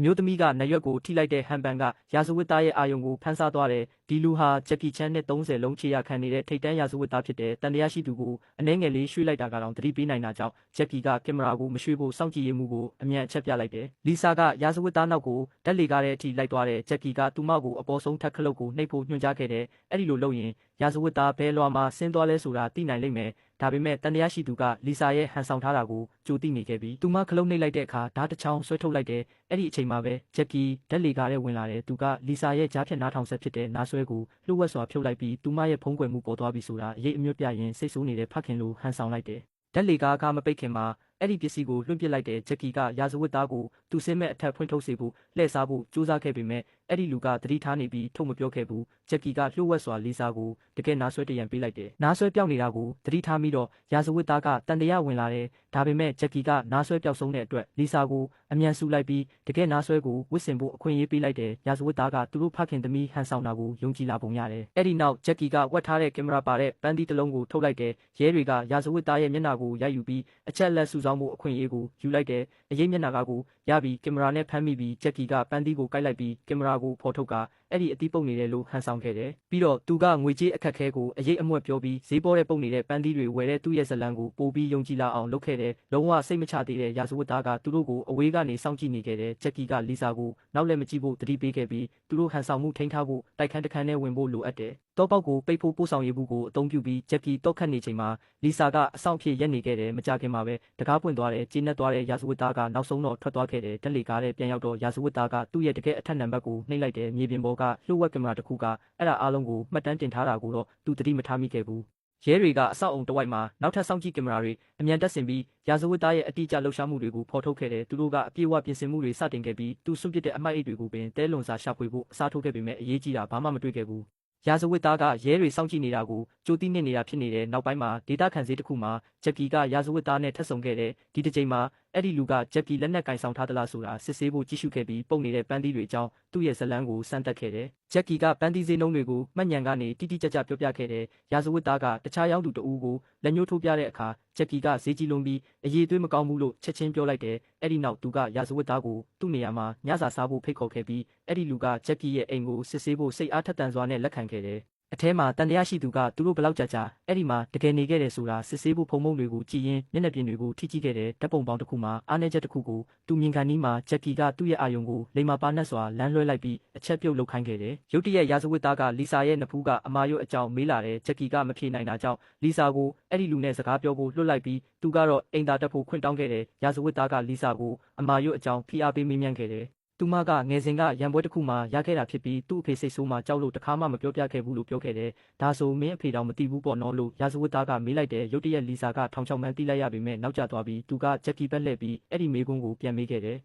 အမျိုးသမီးကနရွက်ကိုထိလိုက်တဲ့ဟန်ပန်ကရာဇဝတ်သားရဲ့အာယုံကိုဖမ်းဆားသွားတယ်ဒီလူဟာဂျက်ကီချန်နဲ့30လုံးချေရခံနေတဲ့ထိတ်တန်းရာဇဝတ်သားဖြစ်တဲ့တန်တရားရှိသူကိုအနှဲငယ်လေးရွှေ့လိုက်တာကတော့သတိပေးနိုင်တာကြောင့်ဂျက်ကီကကင်မရာကိုမရွှေ့ဖို့စောင့်ကြည့်ရမှုကိုအမြန်အချက်ပြလိုက်တယ်လီဆာကရာဇဝတ်သားနောက်ကိုဓာတ်လေကားတဲ့အထိလိုက်သွားတဲ့ဂျက်ကီကသူမကိုအပေါ်ဆုံးထပ်ခလုတ်ကိုနှိပ်ဖို့ညွှန်ကြားခဲ့တယ်အဲ့ဒီလိုလုပ်ရင်ရာဇဝတ်သားဘဲလွာမှာဆင်းသွားလဲဆိုတာသိနိုင်လိမ့်မယ် ဒါပေမဲ့တန်တရားရှိသူကလီဆာရဲ့ဟန်ဆောင်ထားတာကိုကြိုသိနေခဲ့ပြီးသူမခလုတ်နှိပ်လိုက်တဲ့အခါဓာတ်တစ်ချောင်းဆွဲထုတ်လိုက်တယ်အဲ့ဒီအချိန်မှာပဲဂျက်ကီဓာတ်လေကားတဲ့ဝင်လာတယ်သူကလီဆာရဲ့ကြားဖြတ်နားထောင်ဆက်ဖြစ်တဲ့နားဆွဲကိုလှုပ်ဝက်စွာဖြုတ်လိုက်ပြီးသူမရဲ့ဖုံးကွယ်မှုပေါ်သွားပြီဆိုတာအရေးအမြွတ်ပြရင်စိတ်ဆိုးနေတဲ့ဖခင်လိုဟန်ဆောင်လိုက်တယ်ဓာတ်လေကားကမပိတ်ခင်မှာအဲ့ဒီပစ္စည်းကိုလွှင့်ပစ်လိုက်တဲ့ဂျက်ကီကရာဇဝတ်သားကိုသူစင်းမဲ့အထက်ဖွင့်ထုတ်စေဖို့လှည့်စားဖို့ကြိုးစားခဲ့ပေမဲ့ အဲ့ဒီလူကသတိထားနေပြီးထုတ်မပြောခဲ့ဘူးဂျက်ကီကလှုပ်ဝက်စွာလီစာကိုတကယ်နားဆွဲတရံပေးလိုက်တယ်နားဆွဲပြောက်နေတာကိုသတိထားပြီးတော့ရာဇဝတ်သားကတန်တရားဝင်လာတယ်ဒါပေမဲ့ဂျက်ကီကနားဆွဲပြောက်ဆုံးတဲ့အတွက်လီစာကိုအမြန်ဆူလိုက်ပြီးတကယ်နားဆွဲကိုဝစ်စင်ဖို့အခွင့်အရေးပေးလိုက်တယ်ရာဇဝတ်သားကသူတို့ဖခင်သမီးဟန်ဆောင်တာကိုယုံကြည်လာပုံရတယ်အဲ့ဒီနောက်ဂျက်ကီကဝက်ထားတဲ့ကင်မရာပါတဲ့ပန်းတီးတစ်လုံးကိုထုတ်လိုက်တယ်ရဲတွေကရာဇဝတ်သားရဲ့မျက်နှာကိုရိုက်ယူပြီးအချက်လက်စုဆောင်းမှုအခွင့်အရေးကိုယူလိုက်တယ်အရေးမျက်နှာကကိုရပြီးကင်မရာနဲ့ဖမ်းမိပြီးဂျက်ကီကပန်းတီးကိုကိုက်လိုက်ပြီးကင်မရာကိုဖော်ထုတ်ကအဲ့ဒီအသီးပုတ်နေတယ်လို့ဟန်ဆောင်ခဲ့တယ်ပြီးတော့သူကငွေကြေးအခက်ခဲကိုအရေးအမွက်ပြောပြီးဈေးပေါ်တဲ့ပုတ်နေတဲ့ပန်းတီးတွေဝယ်တဲ့သူ့ရဲ့ဇလံကိုပို့ပြီးယုံကြည်လာအောင်လုပ်ခဲ့တယ်လုံးဝစိတ်မချသေးတဲ့ရာဇဝတ်သားကသူတို့ကိုအဝေးကနေစောင့်ကြည့်နေခဲ့တယ်ဂျက်ကီကလီဆာကိုနောက်လည်းမကြည့်ဖို့တတိပေးခဲ့ပြီးသူတို့ဟန်ဆောင်မှုထိန်းထားဖို့တိုက်ခန်းတစ်ခန်းနဲ့ဝင်ဖို့လိုအပ်တယ်တောပေါက်ကိုပိတ်ဖို့ပို့ဆောင်ရေးဘူးကိုအသုံးပြုပြီးဂျက်ကီတော့ခတ်နေချိန်မှာလီဆာကအဆောင်ဖြစ်ရက်နေခဲ့တယ်မကြခင်မှာပဲတကားပွင့်သွားတယ်ကျင်းနဲ့သွားတဲ့ရာဇဝတ်သားကနောက်ဆုံးတော့ထွက်သွားခဲ့တယ်တက်လေကားတဲ့ပြန်ရောက်တော့ရာဇဝတ်သားကသူ့ရဲ့တကယ်အထက်နံပါတ်ကိုနှိပ်လိုက်တယ်မြေပြင်ပေါ်ကလှုပ်ဝက်ကင်မရာတစ်ခုကအဲ့ဒါအားလုံးကိုမှတ်တမ်းတင်ထားတာကိုတော့သူတတိမထားမိခဲ့ဘူးရဲတွေကအဆောက်အုံတစ်ဝိုက်မှာနောက်ထပ်စောင့်ကြည့်ကင်မရာတွေအမြန်တက်ဆင်ပြီးရာဇဝတ်သားရဲ့အတိအကျလှုပ်ရှားမှုတွေကိုဖော်ထုတ်ခဲ့တယ်သူတို့ကအပြည့်အဝပြင်ဆင်မှုတွေစတင်ခဲ့ပြီးသူစွန့်ပစ်တဲ့အမိုက်အိတ်တွေကိုပင်တဲလွန်စာရှာဖွေဖို့အစားထိုးခဲ့ပေမဲ့အရေးကြီးတာဘာမှမတွေ့ခဲ့ဘူးရာဇဝတ်သားကရဲတွေစောင့်ကြည့်နေတာကိုကြိုတိနေနေတာဖြစ်နေတဲ့နောက်ပိုင်းမှာဒေတာခန်စည်းတစ်ခုမှာဂျက်ကီကရာဇဝတ်သားနဲ့ထပ်ဆုံခဲ့တဲ့ဒီတစ်ချိန်မှာအဲ့ဒီလူကဂျက်ကီလက်နက်ကင်ဆောင်ထားသလားဆိုတာစစ်ဆေးဖို့ကြည့်ရှုခဲ့ပြီးပုံနေတဲ့ပန်းသီးတွေအကြောင်းသူ့ရဲ့ဇလန်းကိုစမ်းသပ်ခဲ့တယ်ဂျက်ကီကပန်းသီးစည်းနှုံးတွေကိုမှတ်ညံကနေတိတိကျကျပြောပြခဲ့တယ်ရာဇဝတ်သားကတခြားရောင်းသူတဦးကိုလက်ညှိုးထိုးပြတဲ့အခါဂျက်ကီကဈေးကြီးလုံးပြီးအရေးသွေးမကောင်းဘူးလို့ချက်ချင်းပြောလိုက်တယ်အဲ့ဒီနောက်သူကရာဇဝတ်သားကိုသူ့နေရာမှာညစာစားဖို့ဖိတ်ခေါ်ခဲ့ပြီးအဲ့ဒီလူကဂျက်ကီရဲ့အိမ်ကိုစစ်ဆေးဖို့စိတ်အားထက်သန်စွာနဲ့လက်ခံခဲ့တယ် အထဲမှာတန်တရားရှိသူကသူတို့ဘလောက်ကြာကြာအဲ့ဒီမှာတကယ်နေခဲ့တယ်ဆိုတာစစ်ဆေးဖို့ဖုံဖုံတွေကိုကြည်ရင်မျက်နှာပြင်တွေကိုထိကြည့်ခဲ့တဲ့ဓာတ်ပုံပေါင်းတစ်ခုမှာအားနည်းချက်တစ်ခုကိုသူမြင်ကန်နီးမှာဂျက်ကီကသူ့ရဲ့အာယုံကိုလိမ္မာပါနှက်စွာလမ်းလွှဲလိုက်ပြီးအချက်ပြုတ်လုပ်ခိုင်းခဲ့တယ်ရုတ်တရက်ရာဇဝတ်သားကလီဆာရဲ့နဖူးကအမာရွတ်အကြောင်းမေးလာတဲ့ဂျက်ကီကမဖြေနိုင်တာကြောင့်လီဆာကိုအဲ့ဒီလူနဲ့စကားပြောဖို့လွှတ်လိုက်ပြီးသူကတော့အိမ်သာတက်ဖို့ခွင့်တောင်းခဲ့တယ်ရာဇဝတ်သားကလီဆာကိုအမာရွတ်အကြောင်းဖိအားပေးမေးမြန်းခဲ့တယ် သူမကငယ်စဉ်ကရံပွဲတစ်ခုမှရခဲ့တာဖြစ်ပြီးသူ့အဖေစိတ်ဆိုးမှကြောက်လို့တခါမှမပြောပြခဲ့ဘူးလို့ပြောခဲ့တယ်။ဒါဆိုမင်းအဖေတောင်မသိဘူးပေါ့နော်လို့ရာဇဝတ်သားကမေးလိုက်တဲ့ရုတ်တရက်လီဆာကထောင်ချောက်မှန်းတိလိုက်ရပေမဲ့နောက်ကျသွားပြီးသူကဂျက်ကီဘက်လှည့်ပြီးအဲ့ဒီမေးခွန်းကိုပြန်မေးခဲ့တယ်